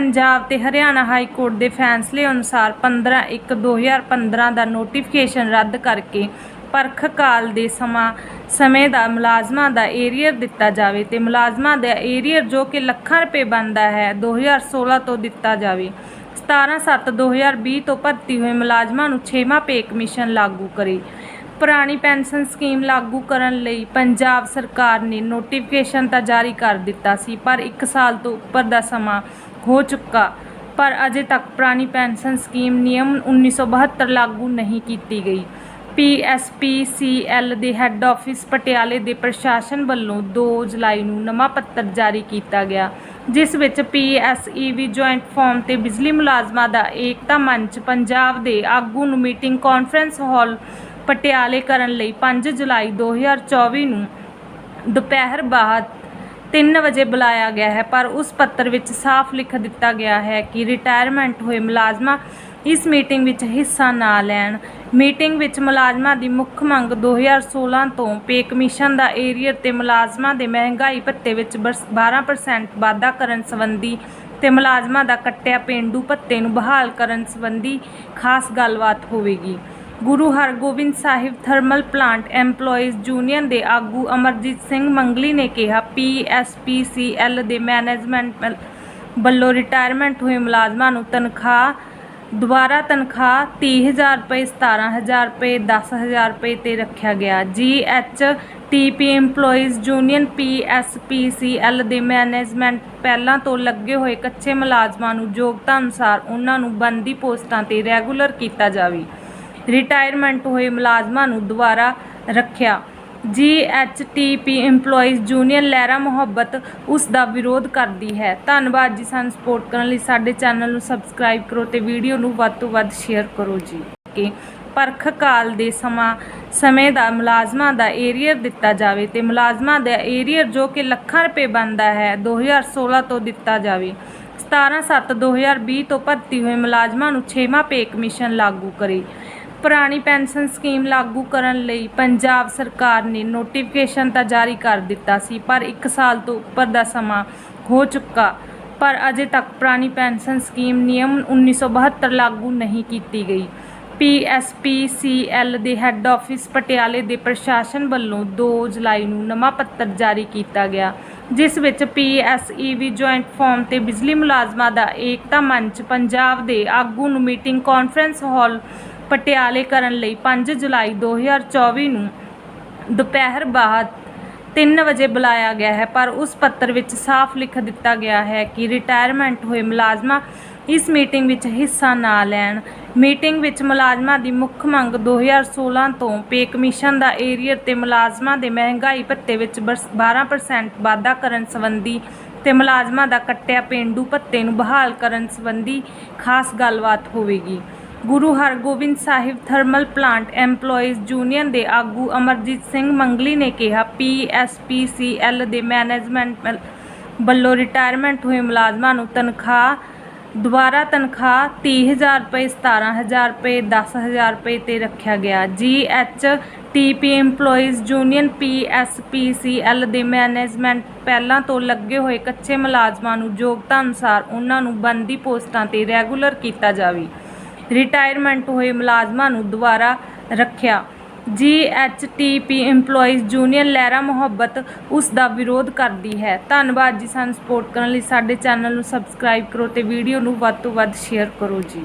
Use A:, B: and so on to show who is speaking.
A: ਪੰਜਾਬ ਤੇ Haryana high court ਦੇ ਫੈਸਲੇ ਅਨੁਸਾਰ 15/1/2015 ਦਾ ਨੋਟੀਫਿਕੇਸ਼ਨ ਰੱਦ ਕਰਕੇ ਪਰਖ ਕਾਲ ਦੇ ਸਮਾਂ, ਸਮੇਂ ਦਾ ਮੁਲਾਜ਼ਮਾਂ ਦਾ ਏਰੀਅਰ ਦਿੱਤਾ ਜਾਵੇ ਤੇ ਮੁਲਾਜ਼ਮਾਂ ਦਾ ਏਰੀਅਰ ਜੋ ਕਿ ਲੱਖਾਂ ਰੁਪਏ ਬਣਦਾ ਹੈ 2016 ਤੋਂ ਦਿੱਤਾ ਜਾਵੇ। 17/7/2020 ਤੋਂ ਭਰਤੀ ਹੋਏ ਮੁਲਾਜ਼ਮਾਂ ਨੂੰ 6ਵਾਂ ਪੇ ਕਮਿਸ਼ਨ ਲਾਗੂ ਕਰੇ। ਪੁਰਾਣੀ ਪੈਨਸ਼ਨ ਸਕੀਮ ਲਾਗੂ ਕਰਨ ਲਈ ਪੰਜਾਬ ਸਰਕਾਰ ਨੇ ਨੋਟੀਫਿਕੇਸ਼ਨ ਤਾਂ ਜਾਰੀ ਕਰ ਦਿੱਤਾ ਸੀ, ਪਰ 1 ਸਾਲ ਤੋਂ ਉੱਪਰ ਦਾ ਸਮਾਂ ਹੋ ਚੁੱਕਾ। ਪਰ ਅਜੇ ਤੱਕ ਪੁਰਾਣੀ ਪੈਨਸ਼ਨ ਸਕੀਮ ਨਿਯਮ 1972 ਲਾਗੂ ਨਹੀਂ ਕੀਤੀ ਗਈ। ਪੀਐਸਪੀਸੀਐਲ ਦੇ ਹੈੱਡ ਆਫਿਸ ਪਟਿਆਲੇ ਦੇ ਪ੍ਰਸ਼ਾਸਨ ਵੱਲੋਂ 2 ਜੁਲਾਈ ਨੂੰ ਨਵਾਂ ਪੱਤਰ ਜਾਰੀ ਕੀਤਾ ਗਿਆ, ਜਿਸ ਵਿੱਚ ਪੀਐਸਈਵੀ ਜੁਆਇੰਟ ਫਾਰਮ ਤੇ ਬਿਜਲੀ ਮੁਲਾਜ਼ਮਾਂ ਦਾ ਏਕਤਾ ਮੰਚ, ਪੰਜਾਬ ਦੇ ਆਗੂ ਨੂੰ ਮੀਟਿੰਗ ਕਾਨਫਰੰਸ ਹਾਲ ਪਟਿਆਲੇ ਕਰਨ ਲਈ 5 ਜੁਲਾਈ 2024 ਨੂੰ ਦੁਪਹਿਰ ਬਾਅਦ 3 ਵਜੇ ਬੁਲਾਇਆ ਗਿਆ ਹੈ, ਪਰ ਉਸ ਪੱਤਰ ਵਿੱਚ ਸਾਫ਼ ਲਿਖ ਦਿੱਤਾ ਗਿਆ ਹੈ ਕਿ ਰਿਟਾਇਰਮੈਂਟ ਹੋਏ ਮੁਲਾਜ਼ਮਾਂ ਇਸ ਮੀਟਿੰਗ ਵਿੱਚ ਹਿੱਸਾ ਨਾ ਲੈਣ। ਮੀਟਿੰਗ ਵਿੱਚ ਮੁਲਾਜ਼ਮਾਂ ਦੀ ਮੁੱਖ ਮੰਗ 2016 ਤੋਂ ਪੇ ਕਮਿਸ਼ਨ ਦਾ ਏਰੀਅਰ ਤੇ ਮੁਲਾਜ਼ਮਾਂ ਦੇ ਮਹਿੰਗਾਈ ਭੱਤੇ ਵਿੱਚ ਬਰਸ- 12% ਵਾਧਾ ਕਰਨ ਸੰਬੰਧੀ ਤੇ ਮੁਲਾਜ਼ਮਾਂ ਦਾ ਕੱਟਿਆ ਪੇਂਡੂ ਭੱਤੇ ਨੂੰ ਬਹਾਲ ਕਰਨ ਸੰਬੰਧੀ ਖਾਸ ਗੱਲਬਾਤ ਹੋਵੇਗੀ। Guru Hargobind Sahib thermal plant EMPLOYEES union ਦੇ ਆਗੂ ਅਮਰਜੀਤ ਸਿੰਘ ਮੰਗਲੀ ਨੇ ਕਿਹਾ ਪੀਐਸਪੀਸੀਐਲ ਦੇ ਮੈਨੇਜਮੈਂਟ ਵੱਲੋਂ ਰਿਟਾਇਰਮੈਂਟ ਹੋਏ ਮੁਲਾਜ਼ਮਾਂ ਨੂੰ ਤਨਖਾਹ, ਦੁਬਾਰਾ ਤਨਖਾਹ 30000 ਰੁਪਏ 17000 ਰੁਪਏ 10000 ਰੁਪਏ ਤੇ ਰੱਖਿਆ ਗਿਆ। GH TP EMPLOYEES union PSPCL ਦੇ ਮੈਨੇਜਮੈਂਟ ਪਹਿਲਾਂ ਤੋਂ ਲੱਗੇ ਹੋਏ ਕੱਚੇ ਮੁਲਾਜ਼ਮਾਂ ਨੂੰ ਯੋਗਤਾ ਅਨੁਸਾਰ ਉਹਨਾਂ ਨੂੰ ਬੰਦੀ ਪੋਸਟਾਂ ਤੇ ਰੈਗੂਲਰ ਕੀਤਾ ਜਾਵੇ। ਰਿਟਾਇਰਮੈਂਟ ਹੋਏ ਮੁਲਾਜ਼ਮਾਂ ਨੂੰ ਦੁਬਾਰਾ ਰੱਖਿਆ। ਜੀਐਚਟੀਪੀ EMPLOYEES ਯੂਨੀਅਨ ਲਹਿਰਾ ਮੁਹੱਬਤ ਉਸ ਦਾ ਵਿਰੋਧ ਕਰਦੀ ਹੈ। ਧੰਨਵਾਦ ਜੀ ਸਾਨੂੰ ਸਪੋਰਟ ਕਰਨ ਲਈ। ਸਾਡੇ ਚੈਨਲ ਨੂੰ ਸਬਸਕ੍ਰਾਈਬ ਕਰੋ ਤੇ ਵੀਡੀਓ ਨੂੰ ਵੱਧ ਤੋਂ ਵੱਧ ਸ਼ੇਅਰ ਕਰੋ ਜੀ। ਕਿ ਪਰਖ ਕਾਲ ਦੇ ਸਮਾਂ, ਸਮੇਂ ਦਾ ਮੁਲਾਜ਼ਮਾਂ ਦਾ ਏਰੀਅਰ ਦਿੱਤਾ ਜਾਵੇ ਤੇ ਮੁਲਾਜ਼ਮਾਂ ਦਾ ਏਰੀਅਰ ਜੋ ਕਿ ਲੱਖਾਂ ਰੁਪਏ ਬਣਦਾ ਹੈ 2016 ਤੋਂ ਦਿੱਤਾ ਜਾਵੇ। 17/7/2020 ਤੋਂ ਭਰਤੀ ਹੋਏ ਮੁਲਾਜ਼ਮਾਂ ਨੂੰ 6ਵਾਂ ਪੇ ਕਮਿਸ਼ਨ ਲਾਗੂ ਕਰੇ। ਪੁਰਾਣੀ ਪੈਨਸ਼ਨ ਸਕੀਮ ਲਾਗੂ ਕਰਨ ਲਈ ਪੰਜਾਬ ਸਰਕਾਰ ਨੇ ਨੋਟੀਫਿਕੇਸ਼ਨ ਤਾਂ ਜਾਰੀ ਕਰ ਦਿੱਤਾ ਸੀ, ਪਰ 1 ਸਾਲ ਤੋਂ ਉੱਪਰ ਦਾ ਸਮਾਂ ਹੋ ਚੁੱਕਾ। ਪਰ ਅਜੇ ਤੱਕ ਪੁਰਾਣੀ ਪੈਨਸ਼ਨ ਸਕੀਮ ਨਿਯਮ 1972 ਲਾਗੂ ਨਹੀਂ ਕੀਤੀ ਗਈ। ਪੀਐਸਪੀਸੀਐਲ ਦੇ ਹੈੱਡ ਆਫਿਸ ਪਟਿਆਲੇ ਦੇ ਪ੍ਰਸ਼ਾਸਨ ਵੱਲੋਂ 2 ਜੁਲਾਈ ਨੂੰ ਨਵਾਂ ਪੱਤਰ ਜਾਰੀ ਕੀਤਾ ਗਿਆ, ਜਿਸ ਵਿੱਚ ਪੀਐਸਈਵੀ ਜੁਆਇੰਟ ਫਾਰਮ ਤੇ ਬਿਜਲੀ ਮੁਲਾਜ਼ਮਾਂ ਦਾ ਏਕਤਾ ਮੰਚ ਪੰਜਾਬ ਦੇ ਆਗੂ ਨੂੰ ਮੀਟਿੰਗ ਕਾਨਫਰੰਸ ਹਾਲ ਪਟਿਆਲੇ ਕਰਨ ਲਈ 5 ਜੁਲਾਈ 2024 ਨੂੰ ਦੁਪਹਿਰ ਬਾਅਦ 3 ਵਜੇ ਬੁਲਾਇਆ ਗਿਆ ਹੈ, ਪਰ ਉਸ ਪੱਤਰ ਵਿੱਚ ਸਾਫ਼ ਲਿਖ ਦਿੱਤਾ ਗਿਆ ਹੈ ਕਿ ਰਿਟਾਇਰਮੈਂਟ ਹੋਏ ਮੁਲਾਜ਼ਮਾਂ ਇਸ ਮੀਟਿੰਗ ਵਿੱਚ ਹਿੱਸਾ ਨਾ ਲੈਣ। ਮੀਟਿੰਗ ਵਿੱਚ ਮੁਲਾਜ਼ਮਾਂ ਦੀ ਮੁੱਖ ਮੰਗ 2016 ਤੋਂ ਪੇ ਕਮਿਸ਼ਨ ਦਾ ਏਰੀਅਰ ਤੇ ਮੁਲਾਜ਼ਮਾਂ ਦੇ ਮਹਿੰਗਾਈ ਭੱਤੇ ਵਿੱਚ ਬਰਸ- 12% ਵਾਧਾ ਕਰਨ ਸੰਬੰਧੀ ਤੇ ਮੁਲਾਜ਼ਮਾਂ ਦਾ ਕੱਟਿਆ ਪੇਂਡੂ ਭੱਤੇ ਨੂੰ ਬਹਾਲ ਕਰਨ ਸੰਬੰਧੀ ਖਾਸ ਗੱਲਬਾਤ ਹੋਵੇਗੀ। Guru Hargobind Sahib thermal plant EMPLOYEES union ਦੇ ਆਗੂ ਅਮਰਜੀਤ ਸਿੰਘ ਮੰਗਲੀ ਨੇ ਕਿਹਾ ਪੀਐਸਪੀਸੀਐਲ ਦੇ ਮੈਨੇਜਮੈਂਟ ਵੱਲੋਂ ਰਿਟਾਇਰਮੈਂਟ ਹੋਏ ਮੁਲਾਜ਼ਮਾਂ ਨੂੰ ਤਨਖਾਹ, ਦੁਬਾਰਾ ਤਨਖਾਹ 30000 ਰੁਪਏ 17000 ਰੁਪਏ 10000 ਰੁਪਏ ਤੇ ਰੱਖਿਆ ਗਿਆ। GH TP EMPLOYEES union PSPCL ਦੇ ਮੈਨੇਜਮੈਂਟ ਪਹਿਲਾਂ ਤੋਂ ਲੱਗੇ ਹੋਏ ਕੱਚੇ ਮੁਲਾਜ਼ਮਾਂ ਨੂੰ ਯੋਗਤਾ ਅਨੁਸਾਰ ਉਹਨਾਂ ਨੂੰ ਬੰਦੀ ਪੋਸਟਾਂ ਤੇ ਰੈਗੂਲਰ ਕੀਤਾ ਜਾਵੇ। ਰਿਟਾਇਰਮੈਂਟ ਹੋਏ ਮੁਲਾਜ਼ਮਾਂ ਨੂੰ ਦੁਬਾਰਾ ਰੱਖਿਆ। G H T P EMPLOYEES union Lehra Mohabbat ਉਸ ਦਾ ਵਿਰੋਧ ਕਰਦੀ ਹੈ। ਧੰਨਵਾਦ ਜੀ ਸਾਨੂੰ ਸਪੋਰਟ ਕਰਨ ਲਈ। ਸਾਡੇ ਚੈਨਲ ਨੂੰ ਸਬਸਕ੍ਰਾਈਬ ਕਰੋ ਤੇ ਵੀਡੀਓ ਨੂੰ ਵੱਧ ਤੋਂ ਵੱਧ ਸ਼ੇਅਰ ਕਰੋ ਜੀ।